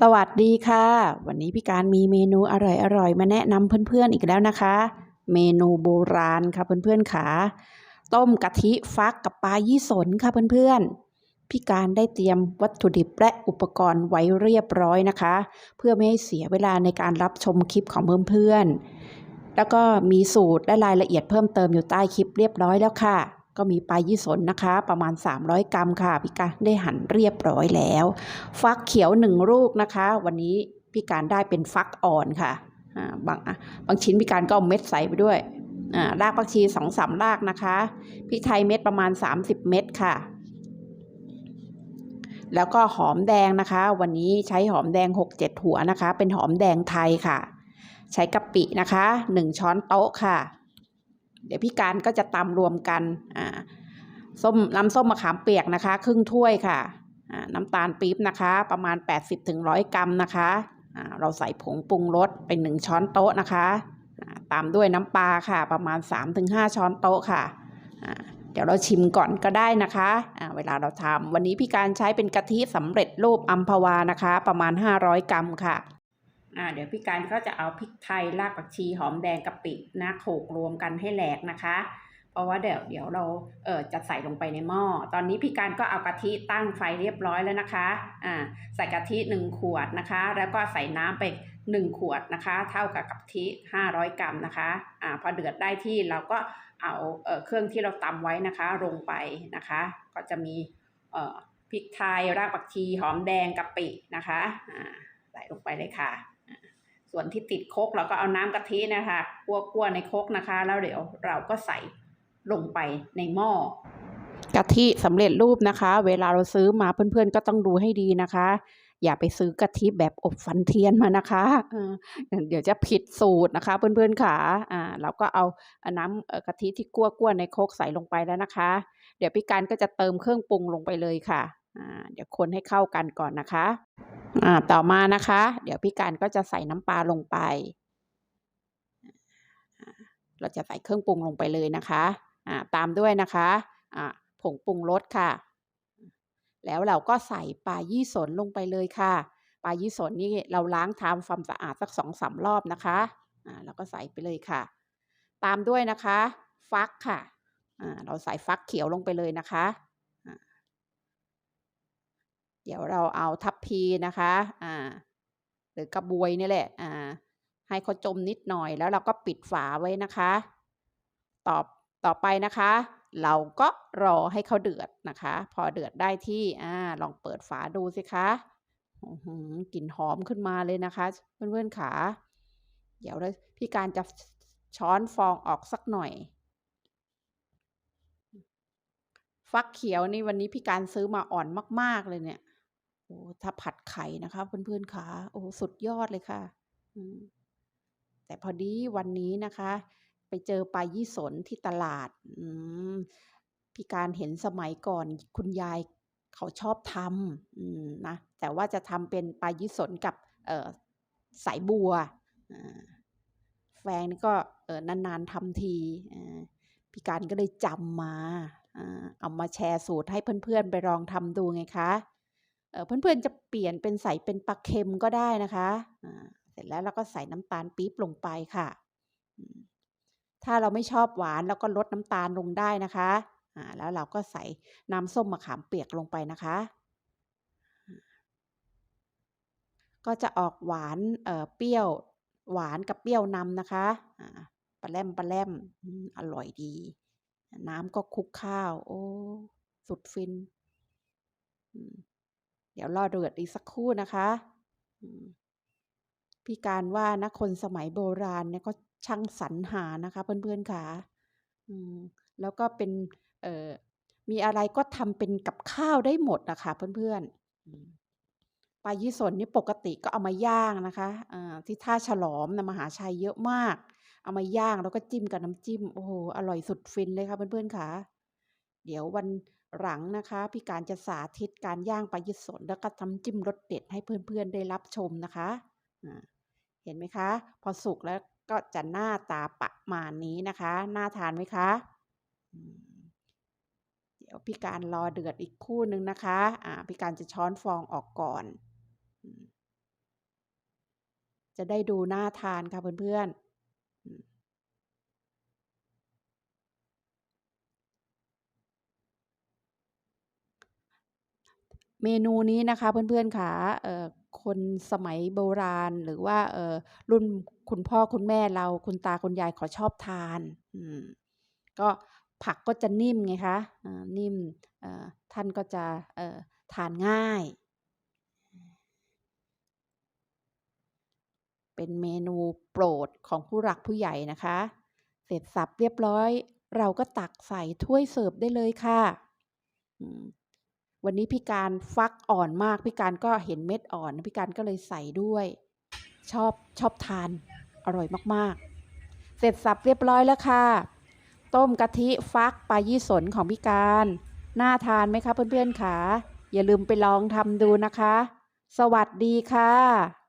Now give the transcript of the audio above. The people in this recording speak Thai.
สวัสดีค่ะ วันนี้พี่การมีเมนูอร่อยๆ มาแนะนำเพื่อนๆอีกแล้วนะคะ เมนูโบราณค่ะเพื่อนๆขาต้มกะทิฟักกับปลายี่สนค่ะเพื่อนๆพี่การได้เตรียมวัตถุดิบและอุปกรณ์ไว้เรียบร้อยนะคะ เพื่อไม่ให้เสียเวลาในการรับชมคลิปของเพื่อนๆแล้วก็มีสูตรและรายละเอียดเพิ่มเติมอยู่ใต้คลิปเรียบร้อยแล้วค่ะ ก็มีปลายี่สนนะคะ ประมาณ 300 กรัมค่ะพี่การได้หั่นเรียบร้อยแล้ว ฟักเขียวหนึ่งลูกนะคะ วันนี้พี่การได้เป็นฟักอ่อนค่ะบางบางชิ้นพี่การก็เอาเม็ดใส่ไปด้วยรากผักชีสองสามรากนะคะพริกไทยเม็ดประมาณ 30 เม็ดค่ะ แล้วก็หอมแดงนะคะ วันนี้ใช้หอมแดง 6-7 หัวนะคะ เป็นหอมแดงไทยค่ะ ใช้กะปินะคะ 1 ช้อนโต๊ะค่ะ เดี๋ยวพี่การก็จะตำรวมกันอ่าส้มน้ำส้มมะขามเปียกนะคะ ครึ่งถ้วยค่ะอ่าน้ำตาลปี๊บนะคะ ประมาณ 80-100กรัมนะคะอ่าเราใส่ผงปรุงรสเป็น1ช้อนโต๊ะนะคะอ่าตามด้วยน้ำปลาค่ะ ประมาณ 3-5 ช้อนโต๊ะค่ะอ่าเดี๋ยวเราชิมก่อนก็ได้นะคะอ่าเวลาเราทำวันนี้พี่การใช้เป็นกะทิสำเร็จรูปอัมพวานะคะ ประมาณ 500 กรัมค่ะ อ่าเดี๋ยวพี่การก็จะเอาพริกไทยรากผักชีหอมแดงกะปินะโขลกรวมกันให้แหลกนะคะ เพราะว่าเดี๋ยวเดี๋ยวเราเออจะใส่ลงไปในหม้อตอนนี้พี่การก็เอากะทิตั้งไฟเรียบร้อยแล้วนะคะอ่าใส่กะทิหนึ่งขวดนะคะ แล้วก็ใส่น้ำไปหนึ่งขวดนะคะ เท่ากับกะทิห้าร้อยกรัมนะคะอ่าพอเดือดได้ที่เราก็เอาเออเครื่องที่เราตำไว้นะคะลงไปนะคะ ก็จะมีเออพริกไทยรากผักชีหอมแดงกะปินะคะอ่าใส่ลงไปเลยค่ะ ส่วนที่ติดโคกเราก็เอาน้ำกะทินะคะคั่วๆในโคกนะคะ แล้วเดี๋ยวเราก็ใส่ลงไปในหม้อกะทิสำเร็จรูปนะคะ เวลาเราซื้อมาเพื่อนๆก็ต้องดูให้ดีนะคะ อย่าไปซื้อกะทิแบบอบฟันเทียนมานะคะเดี๋ยวจะผิดสูตรนะคะเพื่อนๆค่ะอ่าเราก็เอาน้ำกะทิที่คั่วๆในโคกใส่ลงไปแล้วนะคะ เดี๋ยวพี่การก็จะเติมเครื่องปรุงลงไปเลยค่ะอ่าเดี๋ยวคนให้เข้ากันก่อนนะคะ อ่าต่อมานะคะ เดี๋ยวพี่การก็จะใส่น้ำปลาลงไป เราจะใส่เครื่องปรุงลงไปเลยนะคะอ่าตามด้วยนะคะอ่าผงปรุงรสค่ะ แล้วเราก็ใส่ปลายี่สนลงไปเลยค่ะปลายี่สนนี่เราล้างทำความสะอาดสักสองสามรอบนะคะอ่าเราก็ใส่ไปเลยค่ะ ตามด้วยนะคะ ฟักค่ะอ่าเราใส่ฟักเขียวลงไปเลยนะคะ เดี๋ยวเราเอาทัพพีนะคะอ่าหรือกระบวยนี่แหละอ่าให้เขาจมนิดหน่อยแล้วเราก็ปิดฝาไว้นะคะ ต่อต่อไปนะคะ เราก็รอให้เขาเดือดนะคะ พอเดือดได้ที่อ่าลองเปิดฝาดูสิคะหือกลิ่นหอมขึ้นมาเลยนะคะ เพื่อนๆขาเดี๋ยวพี่การจะช้อนฟองออกสักหน่อย ฟักเขียวนี่วันนี้พี่การซื้อมาอ่อนมาก ๆ เลยเนี่ย โอ้ถ้าผัดไข่นะคะ เพื่อนๆขาโอ้สุดยอดเลยค่ะแต่พอดีวันนี้นะคะ ไปเจอปลายี่สนที่ตลาดพี่การเห็นสมัยก่อนคุณยายเขาชอบทำนะแต่ว่าจะทำเป็นปลายี่สนกับสายบัวแฟนก็นานๆทำทีพี่การก็เลยจำมาเอามาแชร์สูตรให้เพื่อนๆ ไปลองทำดูไงคะ เพื่อนๆจะเปลี่ยนเป็นใส่เป็นปลาเค็มก็ได้นะคะเสร็จแล้วเราก็ใส่น้ำตาลปี๊บลงไปค่ะ ถ้าเราไม่ชอบหวานเราก็ลดน้ำตาลลงได้นะคะแล้วเราก็ใส่น้ำส้มมะขามเปียกลงไปนะคะ ก็จะออกหวานเเปรี้ยวหวานกับเปรี้ยวนำนะคะปลาแรมปลาแรมอร่อยดี น้ำก็คลุกข้าว โอ้ สุดฟิน เดี๋ยวรอเดือดอีกสักครู่นะคะพี่การว่านะคนสมัยโบราณเนี่ยก็ช่างสรรหานะคะ เพื่อนๆค่ะแล้วก็เป็นเมีอะไรก็ทำเป็นกับข้าวได้หมดนะคะ เพื่อนๆปลายี่สนนี่ปกติก็เอามาย่างนะคะที่ท่าฉลอมนะมหาชัยเยอะมาก เอามาย่างแล้วก็จิ้มกับน้ำจิ้ม โอ้โหอร่อยสุดฟินเลยค่ะเพื่อนๆค่ะ เดี๋ยววัน หลังนะคะพี่การจะสาธิตการย่างปลายี่สนแล้วก็ทำจิ้มรสเด็ดให้เพื่อนๆได้รับชมนะคะเห็นไหมคะ พอสุกแล้วก็จะหน้าตาประมาณนี้นะคะน่าทานไหมคะเดี๋ยวพี่การรอเดือดอีกคู่หนึ่งนะคะอ่าพี่การจะช้อนฟองออกก่อน จะได้ดูน่าทานค่ะเพื่อนๆ อืม เมนูนี้นะคะเพื่อนๆขาเอ่อคนสมัยโบราณหรือว่าเรุ่นคุณพ่อคุณแม่เราคุณตาคุณยายขาชอบทานก็ผักก็จะนิ่มไงคะนิ่มท่านก็จะทานง่าย เป็นเมนูโปรดของผู้หลักผู้ใหญ่นะคะ เสร็จสรรพเรียบร้อย เราก็ตักใส่ถ้วยเสิร์ฟได้เลยค่ะ วันนี้พี่การฟักอ่อนมาก พี่การก็เห็นเม็ดอ่อน พี่การก็เลยใส่ด้วย ชอบชอบทานอร่อยมากๆ เสร็จสับเรียบร้อยแล้วค่ะ ต้มกะทิฟักปลายี่สนของพี่การน่าทานไหมคะเพื่อนๆค่ะอย่าลืมไปลองทำดูนะคะ สวัสดีค่ะ